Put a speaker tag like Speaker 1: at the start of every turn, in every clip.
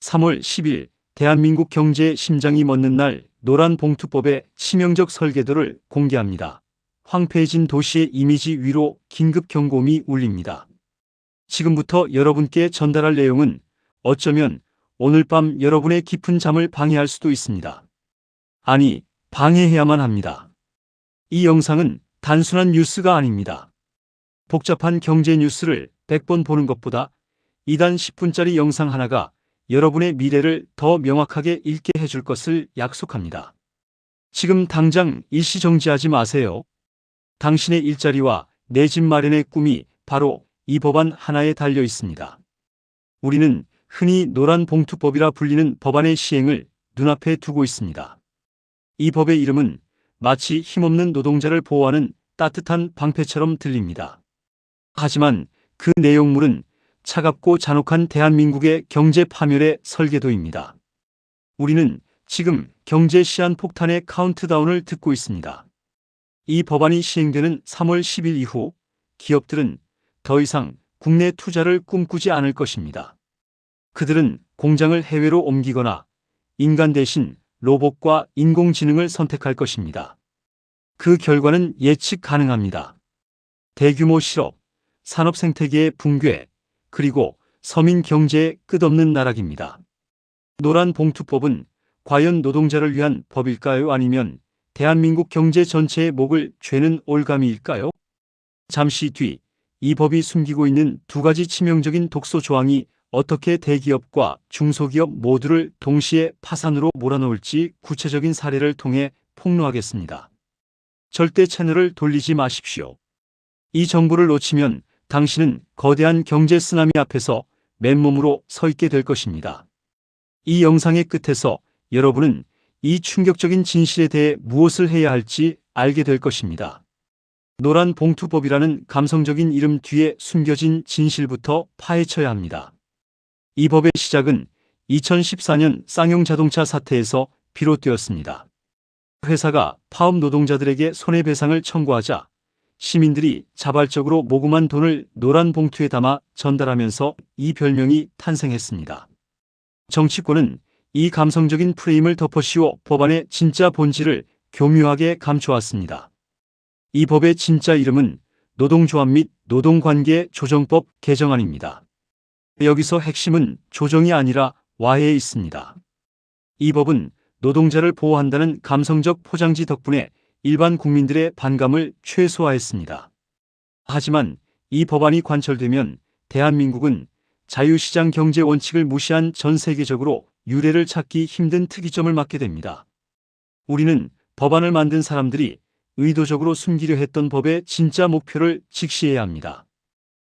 Speaker 1: 3월 10일 대한민국 경제의 심장이 멎는 날 노란 봉투법의 치명적 설계도를 공개합니다. 황폐해진 도시의 이미지 위로 긴급 경고음이 울립니다. 지금부터 여러분께 전달할 내용은 어쩌면 오늘 밤 여러분의 깊은 잠을 방해할 수도 있습니다. 아니, 방해해야만 합니다. 이 영상은 단순한 뉴스가 아닙니다. 복잡한 경제 뉴스를 100번 보는 것보다 2단 10분짜리 영상 하나가 여러분의 미래를 더 명확하게 읽게 해줄 것을 약속합니다. 지금 당장 일시 정지하지 마세요. 당신의 일자리와 내 집 마련의 꿈이 바로 이 법안 하나에 달려 있습니다. 우리는 흔히 노란 봉투법이라 불리는 법안의 시행을 눈앞에 두고 있습니다. 이 법의 이름은 마치 힘없는 노동자를 보호하는 따뜻한 방패처럼 들립니다. 하지만 그 내용물은 차갑고 잔혹한 대한민국의 경제 파멸의 설계도입니다. 우리는 지금 경제 시한 폭탄의 카운트다운을 듣고 있습니다. 이 법안이 시행되는 3월 10일 이후 기업들은 더 이상 국내 투자를 꿈꾸지 않을 것입니다. 그들은 공장을 해외로 옮기거나 인간 대신 로봇과 인공지능을 선택할 것입니다. 그 결과는 예측 가능합니다. 대규모 실업, 산업 생태계의 붕괴, 그리고 서민 경제의 끝없는 나락입니다. 노란 봉투법은 과연 노동자를 위한 법일까요? 아니면 대한민국 경제 전체의 목을 죄는 올가미일까요? 잠시 뒤 이 법이 숨기고 있는 두 가지 치명적인 독소 조항이 어떻게 대기업과 중소기업 모두를 동시에 파산으로 몰아넣을지 구체적인 사례를 통해 폭로하겠습니다. 절대 채널을 돌리지 마십시오. 이 정보를 놓치면 당신은 거대한 경제 쓰나미 앞에서 맨몸으로 서 있게 될 것입니다. 이 영상의 끝에서 여러분은 이 충격적인 진실에 대해 무엇을 해야 할지 알게 될 것입니다. 노란 봉투법이라는 감성적인 이름 뒤에 숨겨진 진실부터 파헤쳐야 합니다. 이 법의 시작은 2014년 쌍용 자동차 사태에서 비롯되었습니다. 회사가 파업 노동자들에게 손해배상을 청구하자 시민들이 자발적으로 모금한 돈을 노란 봉투에 담아 전달하면서 이 별명이 탄생했습니다. 정치권은 이 감성적인 프레임을 덮어씌워 법안의 진짜 본질을 교묘하게 감춰왔습니다. 이 법의 진짜 이름은 노동조합 및 노동관계 조정법 개정안입니다. 여기서 핵심은 조정이 아니라 와해에 있습니다. 이 법은 노동자를 보호한다는 감성적 포장지 덕분에 일반 국민들의 반감을 최소화했습니다. 하지만 이 법안이 관철되면 대한민국은 자유시장 경제 원칙을 무시한 전 세계적으로 유례를 찾기 힘든 특이점을 맞게 됩니다. 우리는 법안을 만든 사람들이 의도적으로 숨기려 했던 법의 진짜 목표를 직시해야 합니다.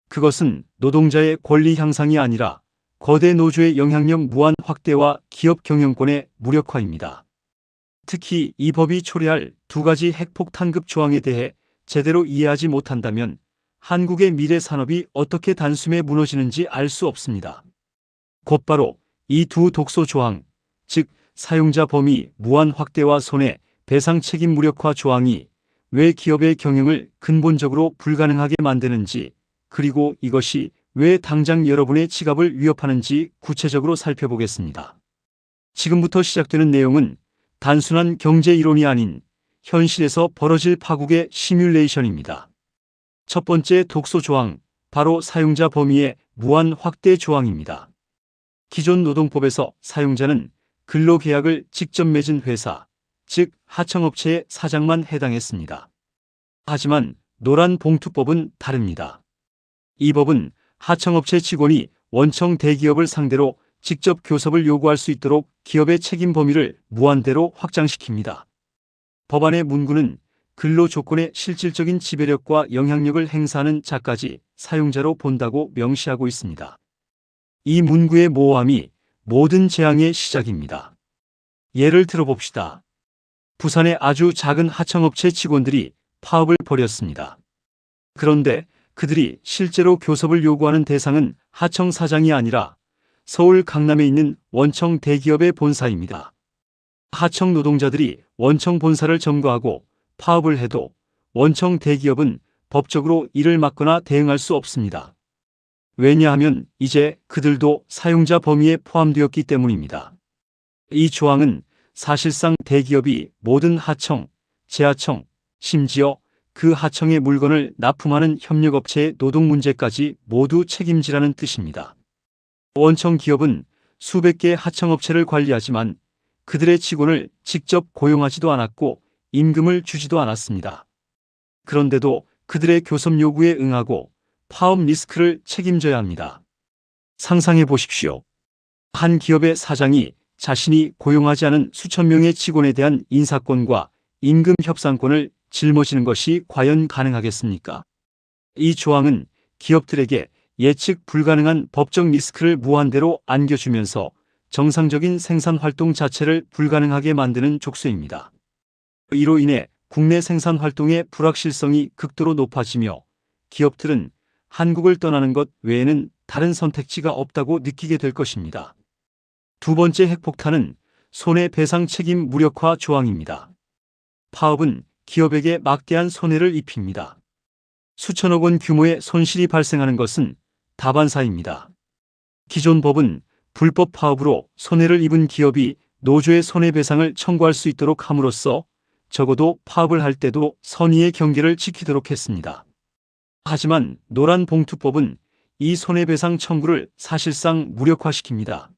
Speaker 1: 그것은 노동자의 권리 향상이 아니라 거대 노조의 영향력 무한 확대와 기업 경영권의 무력화입니다. 특히 이 법이 초래할 두 가지 핵폭탄급 조항에 대해 제대로 이해하지 못한다면 한국의 미래 산업이 어떻게 단숨에 무너지는지 알 수 없습니다. 곧바로 이 두 독소 조항, 즉 사용자 범위 무한 확대와 손해 배상 책임 무력화 조항이 왜 기업의 경영을 근본적으로 불가능하게 만드는지 그리고 이것이 왜 당장 여러분의 지갑을 위협하는지 구체적으로 살펴보겠습니다. 지금부터 시작되는 내용은 단순한 경제 이론이 아닌 현실에서 벌어질 파국의 시뮬레이션입니다. 첫 번째 독소 조항, 바로 사용자 범위의 무한 확대 조항입니다. 기존 노동법에서 사용자는 근로계약을 직접 맺은 회사, 즉 하청업체의 사장만 해당했습니다. 하지만 노란 봉투법은 다릅니다. 이 법은 하청업체 직원이 원청 대기업을 상대로 직접 교섭을 요구할 수 있도록 기업의 책임 범위를 무한대로 확장시킵니다. 법안의 문구는 근로 조건의 실질적인 지배력과 영향력을 행사하는 자까지 사용자로 본다고 명시하고 있습니다. 이 문구의 모호함이 모든 재앙의 시작입니다. 예를 들어봅시다. 부산의 아주 작은 하청업체 직원들이 파업을 벌였습니다. 그런데 그들이 실제로 교섭을 요구하는 대상은 하청 사장이 아니라 서울 강남에 있는 원청 대기업의 본사입니다. 하청 노동자들이 원청 본사를 점거하고 파업을 해도 원청 대기업은 법적으로 이를 막거나 대응할 수 없습니다. 왜냐하면 이제 그들도 사용자 범위에 포함되었기 때문입니다. 이 조항은 사실상 대기업이 모든 하청, 재하청, 심지어 그 하청의 물건을 납품하는 협력업체의 노동 문제까지 모두 책임지라는 뜻입니다. 원청 기업은 수백 개의 하청업체를 관리하지만 그들의 직원을 직접 고용하지도 않았고 임금을 주지도 않았습니다. 그런데도 그들의 교섭 요구에 응하고 파업 리스크를 책임져야 합니다. 상상해 보십시오. 한 기업의 사장이 자신이 고용하지 않은 수천 명의 직원에 대한 인사권과 임금 협상권을 짊어지는 것이 과연 가능하겠습니까? 이 조항은 기업들에게 예측 불가능한 법적 리스크를 무한대로 안겨주면서 정상적인 생산 활동 자체를 불가능하게 만드는 족쇄입니다. 이로 인해 국내 생산 활동의 불확실성이 극도로 높아지며 기업들은 한국을 떠나는 것 외에는 다른 선택지가 없다고 느끼게 될 것입니다. 두 번째 핵폭탄은 손해배상 책임 무력화 조항입니다. 파업은 기업에게 막대한 손해를 입힙니다. 수천억 원 규모의 손실이 발생하는 것은 다반사입니다. 기존 법은 불법 파업으로 손해를 입은 기업이 노조의 손해배상을 청구할 수 있도록 함으로써 적어도 파업을 할 때도 선의의 경계를 지키도록 했습니다. 하지만 노란 봉투법은 이 손해배상 청구를 사실상 무력화시킵니다.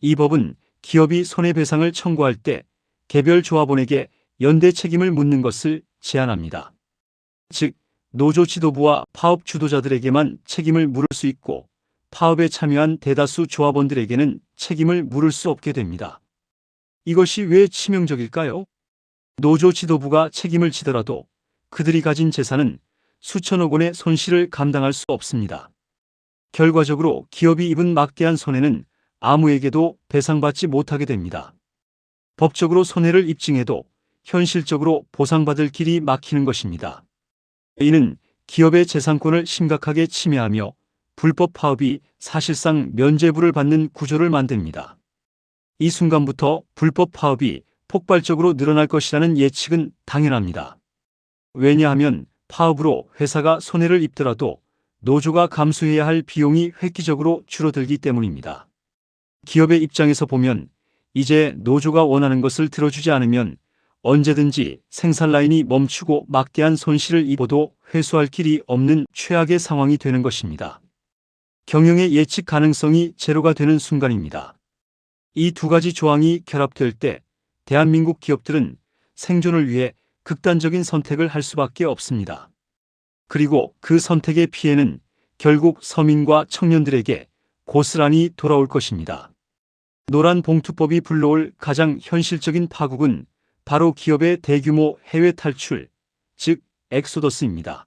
Speaker 1: 이 법은 기업이 손해배상을 청구할 때 개별 조합원에게 연대 책임을 묻는 것을 제한합니다. 즉, 노조 지도부와 파업 주도자들에게만 책임을 물을 수 있고 파업에 참여한 대다수 조합원들에게는 책임을 물을 수 없게 됩니다. 이것이 왜 치명적일까요? 노조 지도부가 책임을 지더라도 그들이 가진 재산은 수천억 원의 손실을 감당할 수 없습니다. 결과적으로 기업이 입은 막대한 손해는 아무에게도 배상받지 못하게 됩니다. 법적으로 손해를 입증해도 현실적으로 보상받을 길이 막히는 것입니다. 이는 기업의 재산권을 심각하게 침해하며 불법 파업이 사실상 면죄부를 받는 구조를 만듭니다. 이 순간부터 불법 파업이 폭발적으로 늘어날 것이라는 예측은 당연합니다. 왜냐하면 파업으로 회사가 손해를 입더라도 노조가 감수해야 할 비용이 획기적으로 줄어들기 때문입니다. 기업의 입장에서 보면 이제 노조가 원하는 것을 들어주지 않으면 언제든지 생산 라인이 멈추고 막대한 손실을 입어도 회수할 길이 없는 최악의 상황이 되는 것입니다. 경영의 예측 가능성이 제로가 되는 순간입니다. 이 두 가지 조항이 결합될 때 대한민국 기업들은 생존을 위해 극단적인 선택을 할 수밖에 없습니다. 그리고 그 선택의 피해는 결국 서민과 청년들에게 고스란히 돌아올 것입니다. 노란 봉투법이 불러올 가장 현실적인 파국은 바로 기업의 대규모 해외 탈출, 즉 엑소더스입니다.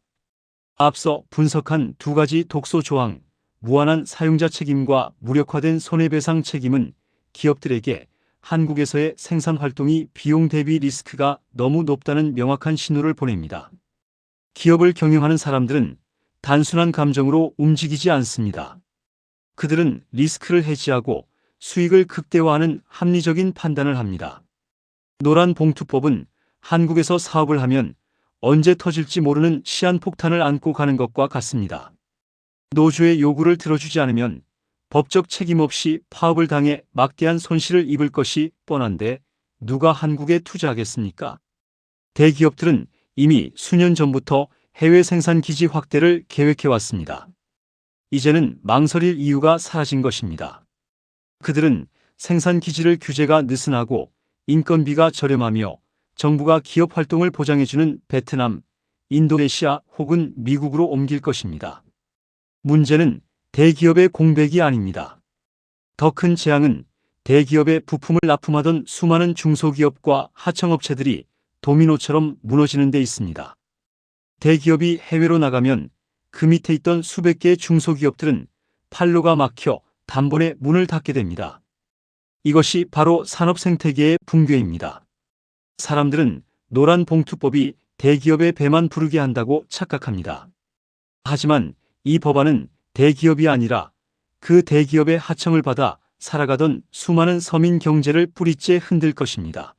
Speaker 1: 앞서 분석한 두 가지 독소 조항, 무한한 사용자 책임과 무력화된 손해배상 책임은 기업들에게 한국에서의 생산 활동이 비용 대비 리스크가 너무 높다는 명확한 신호를 보냅니다. 기업을 경영하는 사람들은 단순한 감정으로 움직이지 않습니다. 그들은 리스크를 해지하고 수익을 극대화하는 합리적인 판단을 합니다. 노란 봉투법은 한국에서 사업을 하면 언제 터질지 모르는 시한폭탄을 안고 가는 것과 같습니다. 노조의 요구를 들어주지 않으면 법적 책임 없이 파업을 당해 막대한 손실을 입을 것이 뻔한데 누가 한국에 투자하겠습니까? 대기업들은 이미 수년 전부터 해외 생산 기지 확대를 계획해 왔습니다. 이제는 망설일 이유가 사라진 것입니다. 그들은 생산 기지를 규제가 느슨하고 인건비가 저렴하며 정부가 기업 활동을 보장해주는 베트남, 인도네시아 혹은 미국으로 옮길 것입니다. 문제는 대기업의 공백이 아닙니다. 더 큰 재앙은 대기업의 부품을 납품하던 수많은 중소기업과 하청업체들이 도미노처럼 무너지는 데 있습니다. 대기업이 해외로 나가면 그 밑에 있던 수백 개의 중소기업들은 팔로가 막혀 단번에 문을 닫게 됩니다. 이것이 바로 산업 생태계의 붕괴입니다. 사람들은 노란 봉투법이 대기업의 배만 부르게 한다고 착각합니다. 하지만 이 법안은 대기업이 아니라 그 대기업의 하청을 받아 살아가던 수많은 서민 경제를 뿌리째 흔들 것입니다.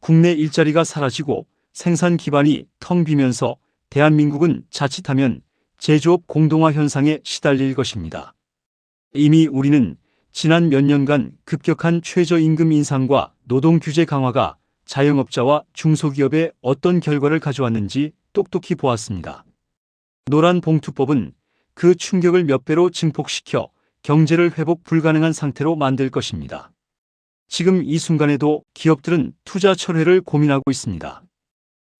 Speaker 1: 국내 일자리가 사라지고 생산 기반이 텅 비면서 대한민국은 자칫하면 제조업 공동화 현상에 시달릴 것입니다. 이미 우리는 지난 몇 년간 급격한 최저임금 인상과 노동 규제 강화가 자영업자와 중소기업에 어떤 결과를 가져왔는지 똑똑히 보았습니다. 노란 봉투법은 그 충격을 몇 배로 증폭시켜 경제를 회복 불가능한 상태로 만들 것입니다. 지금 이 순간에도 기업들은 투자 철회를 고민하고 있습니다.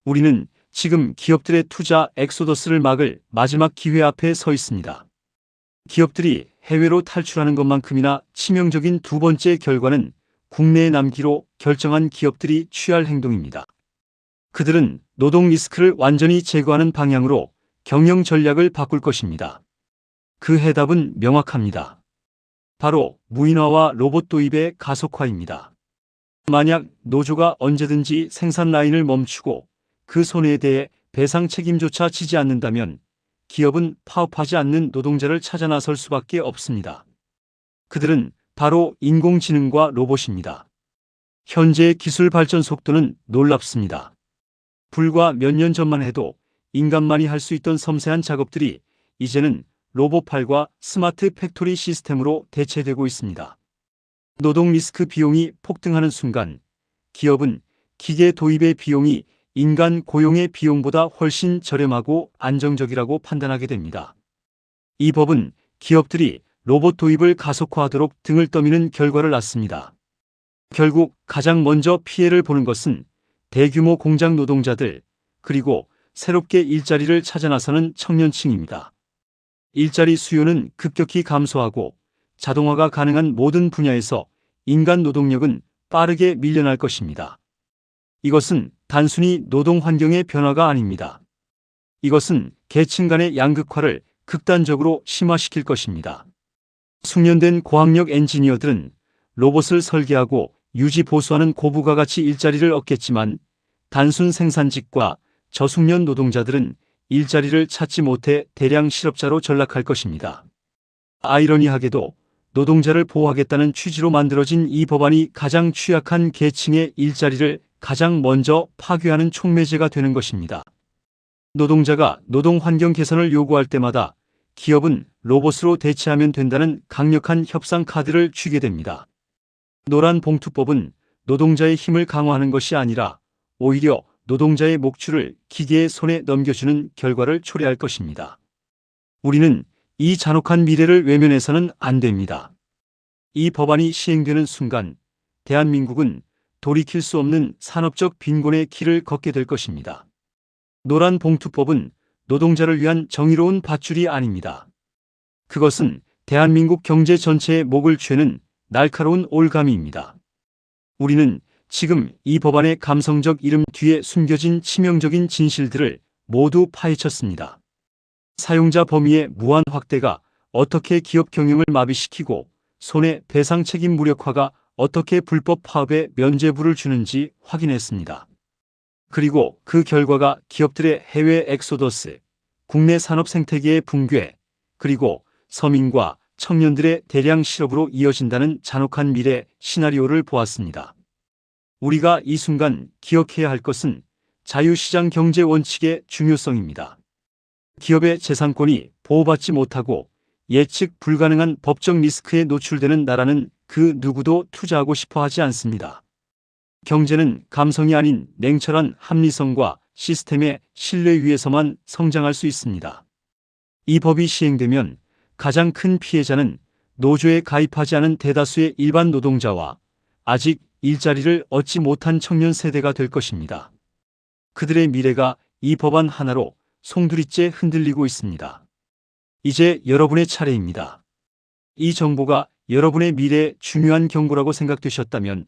Speaker 1: 우리는 지금 기업들의 투자 엑소더스를 막을 마지막 기회 앞에 서 있습니다. 기업들이 해외로 탈출하는 것만큼이나 치명적인 두 번째 결과는 국내에 남기로 결정한 기업들이 취할 행동입니다. 그들은 노동 리스크를 완전히 제거하는 방향으로 경영 전략을 바꿀 것입니다. 그 해답은 명확합니다. 바로 무인화와 로봇 도입의 가속화입니다. 만약 노조가 언제든지 생산 라인을 멈추고 그 손해에 대해 배상 책임조차 지지 않는다면 기업은 파업하지 않는 노동자를 찾아 나설 수밖에 없습니다. 그들은 바로 인공지능과 로봇입니다. 현재의 기술 발전 속도는 놀랍습니다. 불과 몇 년 전만 해도 인간만이 할 수 있던 섬세한 작업들이 이제는 로봇팔과 스마트 팩토리 시스템으로 대체되고 있습니다. 노동 리스크 비용이 폭등하는 순간 기업은 기계 도입의 비용이 인간 고용의 비용보다 훨씬 저렴하고 안정적이라고 판단하게 됩니다. 이 법은 기업들이 로봇 도입을 가속화하도록 등을 떠미는 결과를 낳습니다. 결국 가장 먼저 피해를 보는 것은 대규모 공장 노동자들 그리고 새롭게 일자리를 찾아 나서는 청년층입니다. 일자리 수요는 급격히 감소하고 자동화가 가능한 모든 분야에서 인간 노동력은 빠르게 밀려날 것입니다. 이것은 단순히 노동 환경의 변화가 아닙니다. 이것은 계층 간의 양극화를 극단적으로 심화시킬 것입니다. 숙련된 고학력 엔지니어들은 로봇을 설계하고 유지 보수하는 고부가 가치 일자리를 얻겠지만 단순 생산직과 저숙련 노동자들은 일자리를 찾지 못해 대량 실업자로 전락할 것입니다. 아이러니하게도 노동자를 보호하겠다는 취지로 만들어진 이 법안이 가장 취약한 계층의 일자리를 가장 먼저 파괴하는 촉매제가 되는 것입니다. 노동자가 노동 환경 개선을 요구할 때마다 기업은 로봇으로 대체하면 된다는 강력한 협상 카드를 쥐게 됩니다. 노란 봉투법은 노동자의 힘을 강화하는 것이 아니라 오히려 노동자의 목줄을 기계의 손에 넘겨주는 결과를 초래할 것입니다. 우리는 이 잔혹한 미래를 외면해서는 안 됩니다. 이 법안이 시행되는 순간 대한민국은 돌이킬 수 없는 산업적 빈곤의 길을 걷게 될 것입니다. 노란 봉투법은 노동자를 위한 정의로운 밧줄이 아닙니다. 그것은 대한민국 경제 전체의 목을 죄는 날카로운 올가미입니다. 우리는 지금 이 법안의 감성적 이름 뒤에 숨겨진 치명적인 진실들을 모두 파헤쳤습니다. 사용자 범위의 무한 확대가 어떻게 기업 경영을 마비시키고 손해 배상 책임 무력화가 어떻게 불법 파업에 면죄부를 주는지 확인했습니다. 그리고 그 결과가 기업들의 해외 엑소더스, 국내 산업 생태계의 붕괴, 그리고 서민과 청년들의 대량 실업으로 이어진다는 잔혹한 미래 시나리오를 보았습니다. 우리가 이 순간 기억해야 할 것은 자유시장 경제 원칙의 중요성입니다. 기업의 재산권이 보호받지 못하고 예측 불가능한 법적 리스크에 노출되는 나라는 그 누구도 투자하고 싶어 하지 않습니다. 경제는 감성이 아닌 냉철한 합리성과 시스템의 신뢰 위에서만 성장할 수 있습니다. 이 법이 시행되면 가장 큰 피해자는 노조에 가입하지 않은 대다수의 일반 노동자와 아직 일자리를 얻지 못한 청년 세대가 될 것입니다. 그들의 미래가 이 법안 하나로 송두리째 흔들리고 있습니다. 이제 여러분의 차례입니다. 이 정보가 여러분의 미래에 중요한 경고라고 생각되셨다면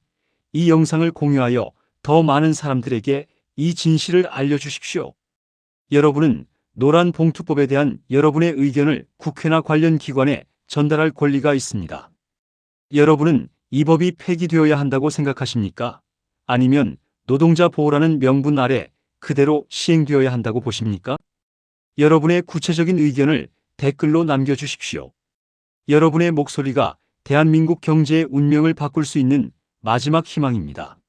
Speaker 1: 이 영상을 공유하여 더 많은 사람들에게 이 진실을 알려주십시오. 여러분은 노란 봉투법에 대한 여러분의 의견을 국회나 관련 기관에 전달할 권리가 있습니다. 여러분은 이 법이 폐기되어야 한다고 생각하십니까? 아니면 노동자 보호라는 명분 아래 그대로 시행되어야 한다고 보십니까? 여러분의 구체적인 의견을 댓글로 남겨주십시오. 여러분의 목소리가 대한민국 경제의 운명을 바꿀 수 있는 마지막 희망입니다.